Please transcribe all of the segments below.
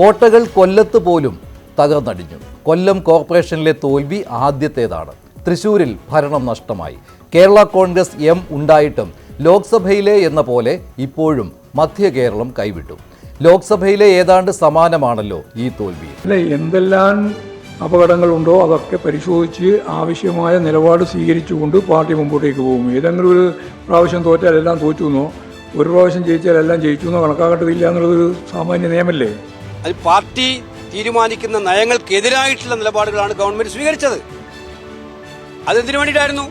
കോട്ടകൾ കൊല്ലത്ത് പോലും തകർന്നടിഞ്ഞു. കൊല്ലം കോർപ്പറേഷനിലെ തോൽവി ആദ്യത്തേതാണ്. തൃശൂരിൽ ഭരണം നഷ്ടമായി. കേരള കോൺഗ്രസ് എം ഉണ്ടായിട്ടും ലോക്സഭയിലെ എന്ന പോലെ ഇപ്പോഴും മധ്യ കേരളം കൈവിട്ടു. ലോക്സഭയിലെ ഏതാണ്ട് സമാനമാണല്ലോ ഈ തോൽവി. അല്ല എന്തെല്ലാം അപകടങ്ങളുണ്ടോ അതൊക്കെ പരിശോധിച്ച് ആവശ്യമായ നിലപാട് സ്വീകരിച്ചുകൊണ്ട് പാർട്ടി മുമ്പോട്ടേക്ക് പോകും. ഏതെങ്കിലും ഒരു പ്രാവശ്യം തോറ്റാൽ എല്ലാം തോറ്റു എന്നോ ഒരു പ്രാവശ്യം ജയിച്ചാൽ എല്ലാം ജയിച്ചു എന്നോ കണക്കാക്കേണ്ടതില്ല എന്നുള്ളതൊരു സാമാന്യ നിയമല്ലേ? അത് പാർട്ടി തീരുമാനിക്കുന്ന നയങ്ങൾക്കെതിരായിട്ടുള്ള നിലപാടുകളാണ് ഗവൺമെന്റ് സ്വീകരിച്ചത്. അതെന്തിനു വേണ്ടിയിട്ടായിരുന്നു?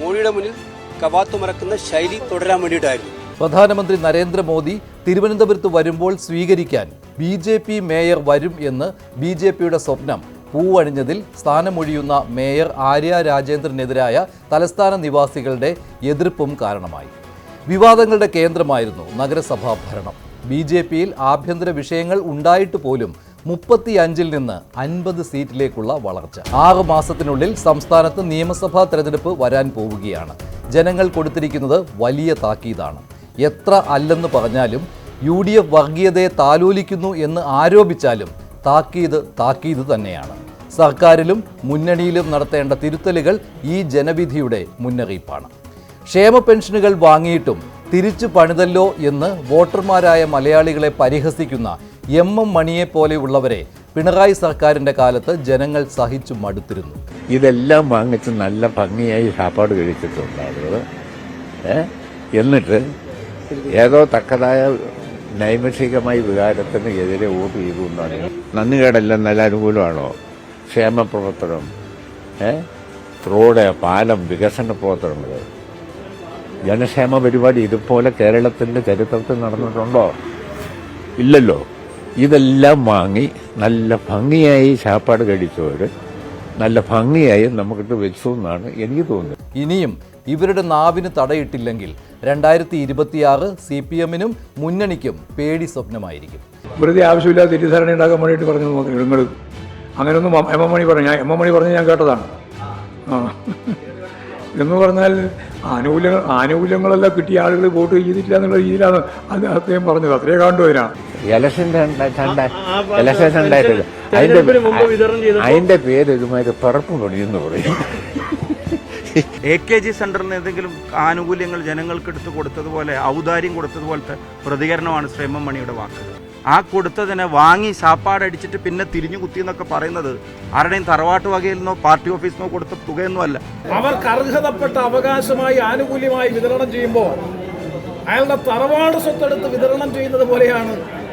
മോഡിയുടെ മുന്നിൽ കവാത്തു മറക്കുന്ന ശൈലി തുടരാൻ വേണ്ടിയിട്ടായിരുന്നു. പ്രധാനമന്ത്രി നരേന്ദ്രമോദി തിരുവനന്തപുരത്ത് വരുമ്പോൾ സ്വീകരിക്കാൻ ബി ജെ പി മേയർ വരും എന്ന് ബി ജെ പിയുടെ സ്വപ്നം. പൂവണിഞ്ഞതിൽ സ്ഥാനമൊഴിയുന്ന മേയർ ആര്യ രാജേന്ദ്രനെതിരായ തലസ്ഥാന നിവാസികളുടെ എതിർപ്പും കാരണമായി. വിവാദങ്ങളുടെ കേന്ദ്രമായിരുന്നു നഗരസഭാ ഭരണം. ബി ജെ പിയിൽ ആഭ്യന്തര വിഷയങ്ങൾ ഉണ്ടായിട്ട് പോലും മുപ്പത്തി അഞ്ചിൽ നിന്ന് അൻപത് സീറ്റിലേക്കുള്ള വളർച്ച. ആറ് മാസത്തിനുള്ളിൽ സംസ്ഥാനത്ത് നിയമസഭാ തെരഞ്ഞെടുപ്പ് വരാൻ പോവുകയാണ്. ജനങ്ങൾ കൊടുത്തിരിക്കുന്നത് വലിയ താക്കീതാണ്. എത്ര അല്ലെന്ന് പറഞ്ഞാലും യു ഡി എഫ് വർഗീയതയെ താലോലിക്കുന്നു എന്ന് ആരോപിച്ചാലും താക്കീത് താക്കീത് തന്നെയാണ്. സർക്കാരിലും മുന്നണിയിലും നടത്തേണ്ട തിരുത്തലുകൾ ഈ ജനവിധിയുടെ മുന്നറിയിപ്പാണ്. ക്ഷേമ പെൻഷനുകൾ വാങ്ങിയിട്ടും തിരിച്ചു പണിതല്ലോ എന്ന് വോട്ടർമാരായ മലയാളികളെ പരിഹസിക്കുന്ന എം എം മണിയെ പോലെയുള്ളവരെ പിണറായി സർക്കാരിന്റെ കാലത്ത് ജനങ്ങൾ സഹിച്ചു മടുത്തിരുന്നു. ഇതെല്ലാം വാങ്ങിച്ച് നല്ല ഭംഗിയായി സാപ്പാട് കഴിച്ചിട്ടുണ്ട് ആളുകൾ എന്നിട്ട് ഏതോ തക്കതായ നൈമിഷികമായ വികാരത്തിന് എതിരെ വോട്ട് ചെയ്തു എന്നാണ് നന്ദികേടെല്ലാം നല്ല അനുകൂലമാണോ? ക്ഷേമപ്രവർത്തനം. റോഡ് പാലം വികസന പ്രവർത്തനങ്ങൾ. ജനക്ഷേമ പരിപാടി ഇതുപോലെ കേരളത്തിന്റെ ചരിത്രത്തിൽ നടന്നിട്ടുണ്ടോ? ഇല്ലല്ലോ. ഇതെല്ലാം വാങ്ങി നല്ല ഭംഗിയായി ചാപ്പാട് കഴിച്ചവർ നല്ല ഭംഗിയായി നമുക്കിട്ട് വെച്ചു എന്നാണ് എനിക്ക് തോന്നുന്നത്. ഇനിയും ഇവരുടെ നാവിന് തടയിട്ടില്ലെങ്കിൽ രണ്ടായിരത്തി ഇരുപത്തിയാറ് സി പി എമ്മിനും മുന്നണിക്കും പേടി സ്വപ്നമായിരിക്കും. വെറുതെ ആവശ്യമില്ലാതെ തെറ്റിദ്ധാരണ ഉണ്ടാക്കാൻ വേണ്ടിയിട്ട് പറഞ്ഞു നിങ്ങൾ അങ്ങനെയൊന്നും എം എം മണി പറഞ്ഞു എം എം മണി പറഞ്ഞ് ഞാൻ കേട്ടതാണ്. ആ. എന്ന് പറഞ്ഞാൽ ആനുകൂല്യങ്ങൾ ആനുകൂല്യങ്ങളെല്ലാം കിട്ടിയ ആളുകൾ വോട്ട് ചെയ്തിട്ടില്ല എന്നുള്ള രീതിയിലാണ് അത് അദ്ദേഹം പറഞ്ഞത്. അത്രേ അതിനാണ് രണ്ടായിട്ടില്ല. അതിന്റെ അതിന്റെ പേര് ഇതുമായിട്ട് പിറപ്പ് പണിയെന്ന് പറയും എ കെ ജി സെന്ററിന് എന്തെങ്കിലും ആനുകൂല്യങ്ങൾ ജനങ്ങൾക്ക് എടുത്തു കൊടുത്തതുപോലെ ഔദാര്യം കൊടുത്തതുപോലത്തെ പ്രതികരണമാണ് ശ്രീ എം എം മണിയുടെ വാക്ക്. ആ കൊടുത്തതിനെ വാങ്ങി സാപ്പാടടിച്ചിട്ട് പിന്നെ തിരിഞ്ഞു കുത്തി എന്നൊക്കെ പറയുന്നത് ആരുടെയും തറവാട്ട് വകയിൽ നിന്നോ പാർട്ടി ഓഫീസിൽ നിന്നോ കൊടുത്ത തുകയൊന്നും അല്ല. അവർക്ക് അർഹതപ്പെട്ട അവകാശമായി ആനുകൂല്യമായി വിതരണം ചെയ്യുമ്പോൾ അയാളുടെ തറവാട് സ്വത്തെടുത്ത് വിതരണം ചെയ്യുന്നത് പോലെയാണ്